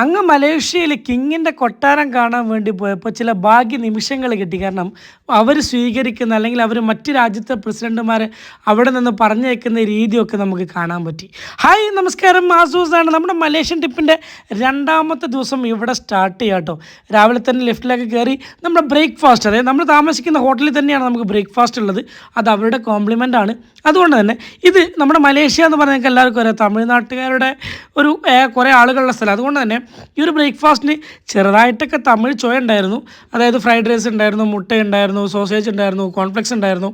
അങ്ങ് മലേഷ്യയിൽ കിങ്ങിന്റെ കൊട്ടാരം കാണാൻ വേണ്ടി പോയപ്പോൾ ചില ഭാഗ്യ നിമിഷങ്ങൾ കിട്ടി. കാരണം അവർ സ്വീകരിക്കുന്ന അല്ലെങ്കിൽ അവർ മറ്റ് രാജ്യത്തെ പ്രസിഡന്റുമാർ അവിടെ നിന്ന് പറഞ്ഞേക്കുന്ന രീതിയൊക്കെ നമുക്ക് കാണാൻ പറ്റി. ഹായ് നമസ്കാരം. മാസൂസാണ് നമ്മുടെ മലേഷ്യൻ ടിപ്പിന്റെ രണ്ടാമത്തെ ദിവസം ഇവിടെ സ്റ്റാർട്ട് ചെയ്യാം കേട്ടോ. രാവിലെ തന്നെ ലിഫ്റ്റിലേക്ക് കയറി നമ്മുടെ ബ്രേക്ക്ഫാസ്റ്റ് അതായത് നമ്മൾ താമസിക്കുന്ന ഹോട്ടലിൽ തന്നെയാണ് നമുക്ക് ബ്രേക്ക്ഫാസ്റ്റ് ഉള്ളത്. അത് അവരുടെ കോംപ്ലിമെന്റ് ആണ്. അതുകൊണ്ട് തന്നെ ഇത് നമ്മുടെ മലേഷ്യ എന്ന് പറഞ്ഞാൽ എല്ലാവർക്കും അറിയാം. തമിഴ്നാട്ടുകാരുടെ ഒരു കുറേ ആളുകളുടെ സ്ഥലം. അതുകൊണ്ട് തന്നെ ഈ ഒരു ബ്രേക്ക്ഫാസ്റ്റിന് ചെറുതായിട്ടൊക്കെ തമിഴ് ചുവ ഉണ്ടായിരുന്നു. അതായത് ഫ്രൈഡ് റൈസ് ഉണ്ടായിരുന്നു മുട്ട ഉണ്ടായിരുന്നു സോസേജ് ഉണ്ടായിരുന്നു കോൺഫ്ലെക്സ് ഉണ്ടായിരുന്നു.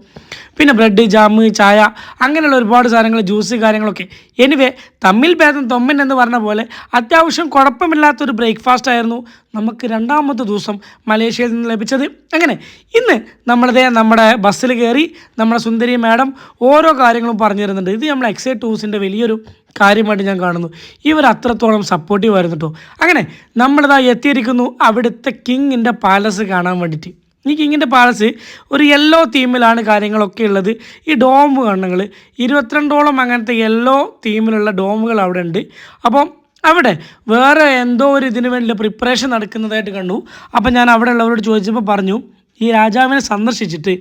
പിന്നെ ബ്രെഡ് ജാം ചായ അങ്ങനെയുള്ള ഒരുപാട് സാധനങ്ങൾ ജ്യൂസ് കാര്യങ്ങളൊക്കെ. എനിവേ തമ്മിൽ ഭേദം തൊമ്മൻ എന്ന് പറഞ്ഞ പോലെ അത്യാവശ്യം കുഴപ്പമില്ലാത്തൊരു ബ്രേക്ക്ഫാസ്റ്റ് ആയിരുന്നു. നമുക്ക് രണ്ടാമത്തെ ദിവസം മലേഷ്യയിൽ നിന്ന് ലഭിച്ചത് അങ്ങനെ ഇന്ന് നമ്മളതേ നമ്മുടെ ബസ്സിൽ കയറി നമ്മുടെ സുന്ദരി മാഡം ഓരോ കാര്യങ്ങളും പറഞ്ഞു തരുന്നുണ്ട്. ഇത് നമ്മൾ എക്സൈ ടൂസിന്റെ വലിയൊരു കാര്യമായിട്ട് ഞാൻ കാണുന്നു. ഇവർ അത്രത്തോളം സപ്പോർട്ടീവ് ആയിരുന്നു കേട്ടോ അങ്ങനെ നമ്മളിതാ എത്തിയിരിക്കുന്നു അവിടുത്തെ കിങ്ങിന്റെ പാലസ് കാണാൻ വേണ്ടിയിട്ട്. ഈ കിങ്ങിന്റെ പാലസ് ഒരു യെല്ലോ തീമിലാണ് കാര്യങ്ങളൊക്കെ ഉള്ളത്. ഈ ഡോം കാണുന്നത്. ഇരുപത്തിരണ്ടോളം അങ്ങനത്തെ യെല്ലോ തീമിലുള്ള ഡോമുകൾ അവിടെ ഉണ്ട് അപ്പം അവിടെ വേറെ എന്തോ ഒരു ഇതിന് വേണ്ടി പ്രിപ്പറേഷൻ നടക്കുന്നതായിട്ട് കണ്ടു. അപ്പം ഞാൻ അവിടെ ഉള്ളവരോട് ചോദിച്ചപ്പോൾ പറഞ്ഞു ഈ രാജാവിനെ സന്ദർശിച്ചിട്ട്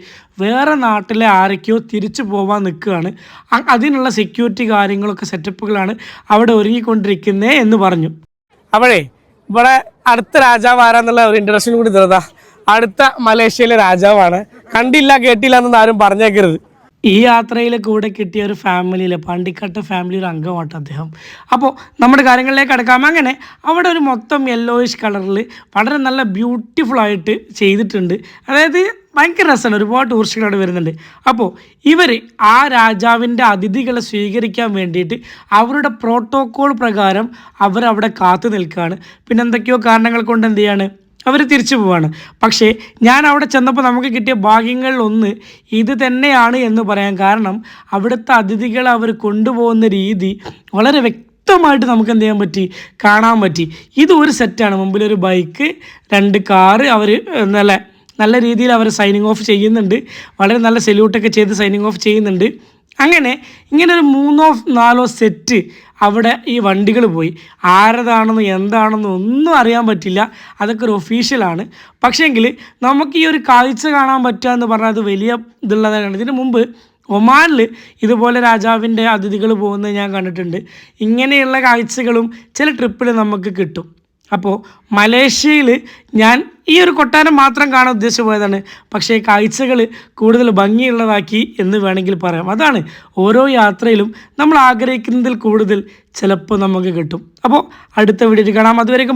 വേറെ നാട്ടിലെ ആരൊക്കെയോ തിരിച്ചു പോവാൻ നിൽക്കുകയാണ്. അതിനുള്ള സെക്യൂരിറ്റി കാര്യങ്ങളൊക്കെ സെറ്റപ്പുകളാണ് അവിടെ ഒരുങ്ങിക്കൊണ്ടിരിക്കുന്നത് എന്ന് പറഞ്ഞു. അവിടെ ഇവിടെ അടുത്ത രാജാവ് ആരാന്നുള്ള ഒരു ഇൻട്രഡക്ഷൻ കൂടി തരുതാ അടുത്ത മലേഷ്യയിലെ രാജാവാണ്. കണ്ടില്ല കേട്ടില്ല എന്നൊന്നും ആരും പറഞ്ഞേക്കരുത്. ഈ യാത്രയിൽ കൂടെ കിട്ടിയ ഒരു ഫാമിലിയിലെ പണ്ടിക്കട്ട ഫാമിലി ഒരു അംഗമാട്ടോ അദ്ദേഹം. അപ്പോൾ നമ്മുടെ കാര്യങ്ങളിലേക്ക് അടക്കാം അങ്ങനെ അവിടെ ഒരു മൊത്തം യെല്ലോയിഷ് കളറിൽ വളരെ നല്ല ബ്യൂട്ടിഫുൾ ആയിട്ട് ചെയ്തിട്ടുണ്ട്. അതായത് ഭയങ്കര രസമാണ്. ഒരുപാട് ടൂറിസ്റ്റുകൾ അവിടെ വരുന്നുണ്ട്. അപ്പോൾ ഇവർ ആ രാജാവിന്റെ അതിഥികളെ സ്വീകരിക്കാൻ വേണ്ടിയിട്ട് അവരുടെ പ്രോട്ടോക്കോൾ പ്രകാരം അവരവിടെ കാത്തു നിൽക്കുകയാണ്. പിന്നെ എന്തൊക്കെയോ കാരണങ്ങൾ കൊണ്ട് എന്ത് ചെയ്യാണ്? അവർ തിരിച്ചു പോവാണ്. പക്ഷേ ഞാൻ അവിടെ ചെന്നപ്പോൾ നമുക്ക് കിട്ടിയ ഭാഗ്യങ്ങളിൽ ഒന്ന് ഇത് തന്നെയാണ് എന്ന് പറയാൻ കാരണം അവിടുത്തെ അതിഥികൾ അവർ കൊണ്ടുപോകുന്ന രീതി വളരെ വ്യക്തമായിട്ട് നമുക്ക് എന്ത് ചെയ്യാൻ പറ്റി? കാണാൻ പറ്റി. ഇത് ഒരു സെറ്റാണ് മുമ്പിലൊരു ബൈക്ക് രണ്ട് കാറ് അവർ നല്ല നല്ല രീതിയിൽ അവർ സൈനിങ് ഓഫ് ചെയ്യുന്നുണ്ട്. വളരെ നല്ല സല്യൂട്ടൊക്കെ ചെയ്ത് സൈനിങ് ഓഫ് ചെയ്യുന്നുണ്ട്. അങ്ങനെ ഇങ്ങനെ ഒരു മൂന്നോ നാലോ സെറ്റ് അവിടെ ഈ വണ്ടികൾ പോയി. ആരതാണെന്ന് എന്താണെന്ന് ഒന്നും അറിയാൻ പറ്റില്ല. അതൊക്കെ ഒരു ഒഫീഷ്യലാണ് പക്ഷേങ്കിൽ നമുക്ക് ഈ ഒരു കാഴ്ച കാണാൻ പറ്റുക എന്ന് പറഞ്ഞാൽ അത് വലിയ ഇതുള്ളതാണ്. ഇതിന് മുമ്പ് ഒമാനിൽ ഇതുപോലെ രാജാവിന്റെ അതിഥികൾ പോകുന്നത് ഞാൻ കണ്ടിട്ടുണ്ട്. ഇങ്ങനെയുള്ള കാഴ്ചകളും ചില ട്രിപ്പിൽ നമുക്ക് കിട്ടും. അപ്പോൾ മലേഷ്യയിൽ ഞാൻ ഈ ഒരു കൊട്ടാരം മാത്രം കാണാൻ ഉദ്ദേശിച്ച് പോയതാണ് പക്ഷേ കാഴ്ചകൾ കൂടുതൽ ഭംഗിയുള്ളതാക്കി എന്ന് വേണമെങ്കിൽ പറയാം. അതാണ് ഓരോ യാത്രയിലും നമ്മൾ ആഗ്രഹിക്കുന്നതിൽ കൂടുതൽ ചിലപ്പോൾ നമുക്ക് കിട്ടും. അപ്പോൾ അടുത്ത വീഡിയോയിൽ കാണാം. അതുവരെയും